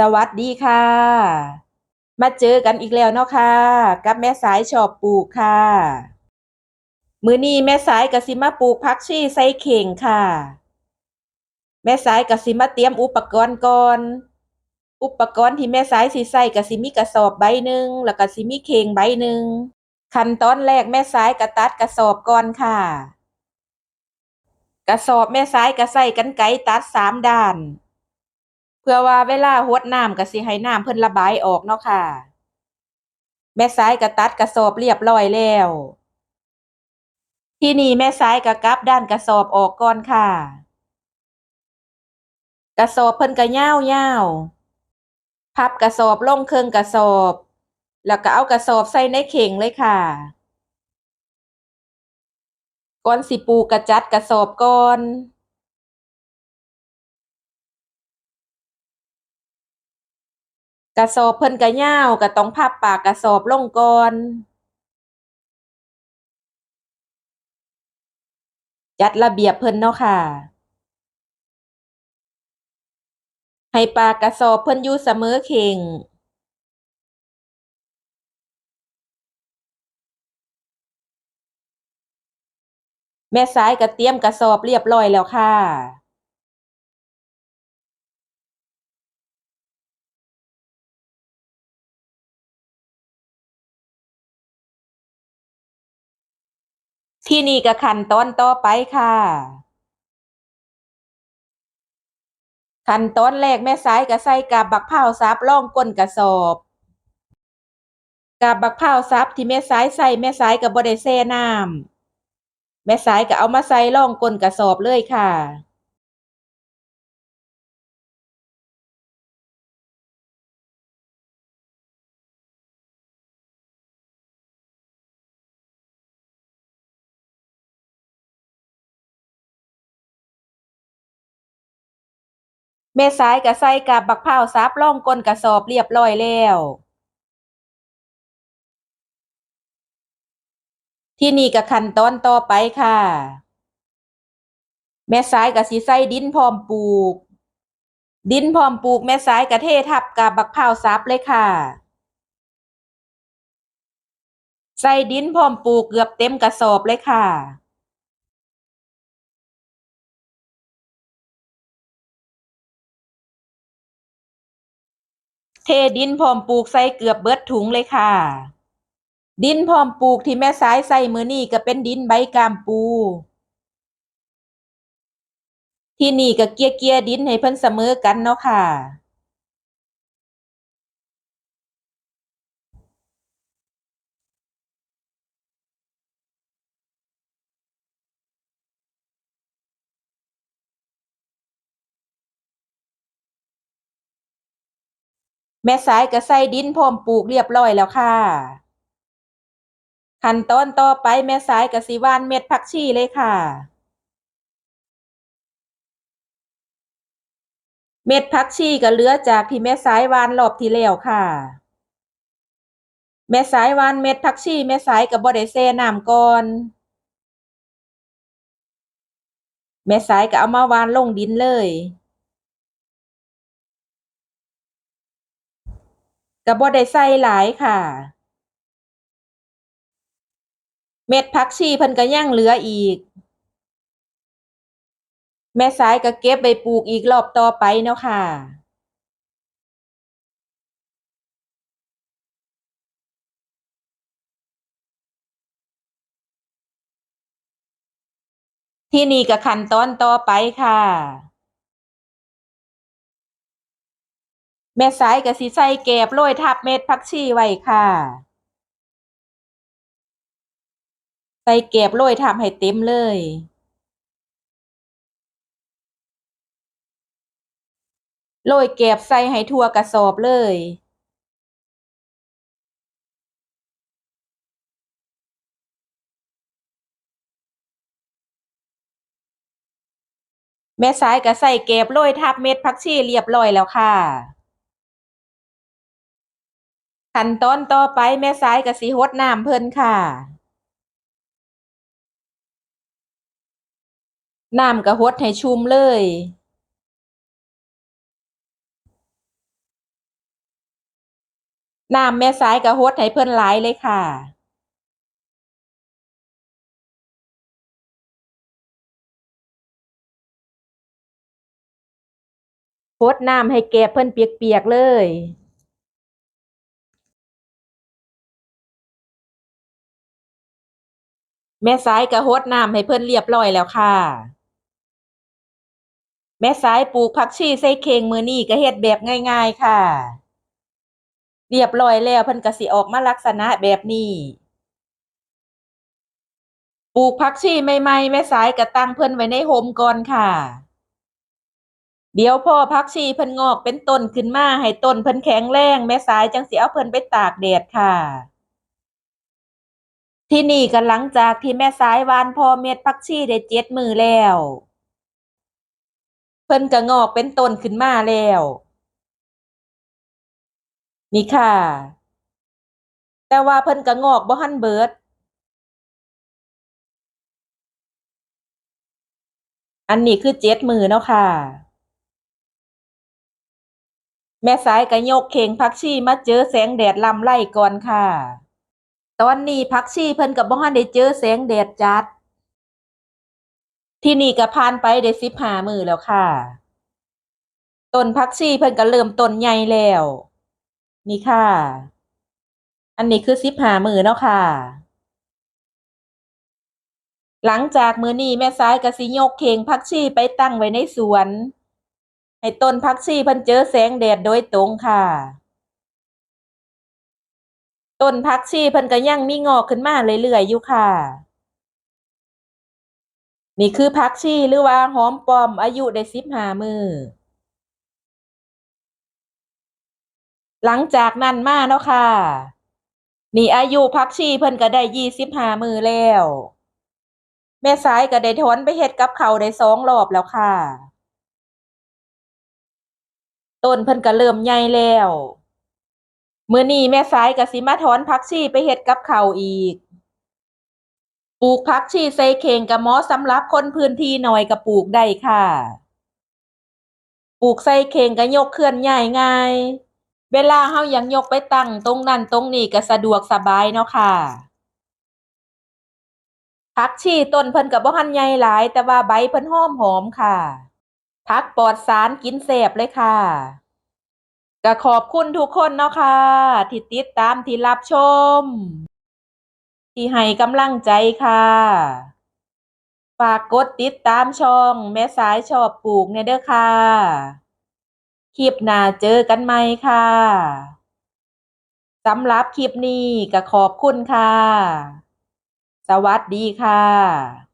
สวัสดีค่ะ มาเจอกันอีกแล้วเนาะค่ะ กับแม่สายชอบปลูกค่ะ มือนี้แม่สายก็สิมาปลูกผักชีใส่เข่งค่ะ แม่สายก็สิมาเตรียมอุปกรณ์ก่อน อุปกรณ์ที่แม่สายสิใส่ก็สิมีกระสอบใบหนึ่งแล้วก็สิมีเข่งใบหนึ่งขั้นตอนแรกแม่สายก็ตัดกระสอบก่อนค่ะ กระสอบแม่สายก็ใส่กรรไกตัดสามด้าน เพื่อว่าเวลาหดน้ำก็สิให้น้ำเพิ่นระบายออกเนาะค่ะ แม่สายก็ตัดกระสอบเรียบร้อยแล้ว ที่นี่แม่สายก็กลับด้านกระสอบออกก่อนค่ะ กระสอบเพิ่นก็ยาวๆพับกระสอบลงเครึ่งกระสอบ แล้วก็เอากระสอบใส่ในเข่งเลยค่ะก่อนสิปูกก็จัดกระสอบก่อน กระสอบเพิ่นก็ยาวก็ต้องพับปากกระสอบลงก่อนจัดระเบียบเพิ่นเนาะค่ะ ให้ปากกระสอบเพิ่นอยู่เสมอเข่งแม่สายก็เตรียมกระสอบเรียบร้อยแล้วค่ะ ที่นี่ก็ขั้นตอนต่อไปค่ะ ขั้นตอนแรกแม่สายก็ใส่กับบักเผาซับล่องก้นกระสอบกับบักเผาซับที่แม่สายใส่แม่สายกับ่ได้แช่น้ำแม่สายก็เอามาใส่ล่องก้นกระสอบเลยค่ะ แม่สายก็ใส่กาบบักพร้าวสับร่องก้นกระสอบเรียบร้อยแล้ว ที่นี่ก็ขั้นตอนต่อไปค่ะ แม่สายก็สิใส่ดินพร้อมปลูก ดินพร้อมปลูกแม่สายก็เททับกาบบักพร้าวสับเลยค่ะ ใส่ดินพร้อมปลูกเกือบเต็มกระสอบเลยค่ะ ทดินพร้อมปลูกใส่เกือบเบิดถุงเลยค่ะ ดินพร้อมปลูกที่แม่สายใส่มือนี่ก็เป็นดินใบกามปู ที่นี่ก็เกียเกียดินให้เพิ่นเสมอกันเนาะค่ะ แม่สายก็ใส่ดินพร้อมปลูกเรียบร้อยแล้วค่ะขั้นตอนต่อไปแม่สายก็สิว่านเม็ดผักชีเลยค่ะ เม็ดผักชีก็เหลือจากที่แม่สายว่านรอบที่แล้วค่ะ แม่สายว่านเม็ดผักชีแม่สายก็บ่ได้แช่น้ำก่อนแม่สายก็เอามาวานลงดินเลย ก็บ่ได้ใส่หลายค่ะ เม็ดผักชีเพิ่นก็ยังเหลืออีก แม่สายก็เก็บไว้ปลูกอีกรอบต่อไปเนาะค่ะที่นี่ก็ขั้นตอนต่อไปค่ะ แม่สายก็สิใส่แกบโรยทับเม็ดผักชีไว้ค่ะ ใส่แกบโรยทับให้เต็มเลย โรยแกบใส่ให้ทั่วกระสอบเลยแม่สายก็ใส่แกบโรยทับเม็ดผักชีเรียบร้อยแล้วค่ะ ขั้นตอนต่อไปแม่สายก็สิรดน้ำเพิ่นค่ะน้ำก็รดให้ชุ่มเลย น้ำแม่สายก็ฮดให้เพิ่นหลายเลยค่ะฮดน้ำให้แกบเพิ่นเปียกๆเลย แม่สายก็ฮดน้ำให้เพิ่นเรียบร้อยแล้วค่ะ แม่สายปลูกผักชีใส่เข่งมือนี้ก็เฮ็ดแบบง่าย ๆค่ะ เรียบร้อยแล้วเพิ่นก็สิออกมาลักษณะแบบนี้ปลูกผักชีใหม่ๆแม่สายก็ตั้งเพิ่นไว้ในโฮมก่อนค่ะ เดี๋ยวพ่อผักชีเพิ่นงอกเป็นต้นขึ้นมาให้ต้นเพิ่นแข็งแรงแม่สายจังสิเอาเพิ่นไปตากแดดค่ะ ที่นี่ก็หลังจากที่แม่สายวานพอเม็ดผักชีได้เจ็ดมือแล้ว เพิ่นก็งอกเป็นต้นขึ้นมาแล้ว นี่ค่ะ แต่ว่าเพิ่นก็งอกบ่ทันเบิด อันนี้คือเจ็ดมือเนาะค่ะ แม่สายก็ยกเข่งผักชีมาเจอแสงแดดลำไรก่อนค่ะ ตอนนี้ผักชีเพิ่นก็บ่ทันได้เจอแสงแดดจัด ที่นี่ก็ผ่านไปได้สิบห้ามือแล้วค่ะ ต้นผักชีเพิ่นก็เริ่มต้นใหญ่แล้ว นี่ค่ะ อันนี้คือสิบห้ามือเนาะค่ะ หลังจากมือนี้แม่สายก็สิยกเข่งผักชีไปตั้งไว้ในสวน ให้ต้นผักชีเพิ่นเจอแสงแดดโดยตรงค่ะ ต้นผักชีเพิ่นก็ยังมีงอกขึ้นมาเรื่อยๆอยู่ค่ะ นี่คือผักชีหรือว่าหอมป้อมอายุได้สิบห้ามือ หลังจากนั้นมาเนาะค่ะ นี่อายุผักชีเพิ่นก็ได้ยี่สิบห้ามือแล้ว แม่สายก็ได้ถอนไปเฮ็ดกับเขาได้สองรอบแล้วค่ะ ต้นเพิ่นก็เริ่มใหญ่แล้ว มื้อนี้แม่สายก็สิมาถอนผักชีไปเฮ็ดกับเขาอีก ปลูกผักชีใส่เข่งก็เหมาะสำหรับคนพื้นที่หน้อยก็ปลูกได้ค่ะ ปลูกใส่เข่งก็ยกเคลื่อนย้ายง่ายเวลาเฮายากยกไปตั้งตรงนั้นตรงนี้ก็สะดวกสบายเนาะค่ะผักชีต้นเพิ่นก็บ่ทันใหญ่หลาย แต่ว่าใบเพิ่นหอมหอมค่ะผักปลอดสารกินแซ่บเลยค่ะ ก็ขอบคุณทุกคนเนาะค่ะที่ติดตามที่รับชม ที่ให้กำลังใจค่ะ ฝากกดติดตามช่อง แม่สายชอบปลูกเนี่ยเด้อค่ะ คลิปหน้าเจอกันใหม่ค่ะสำหรับคลิปนี้ก็ขอบคุณค่ะ สวัสดีค่ะ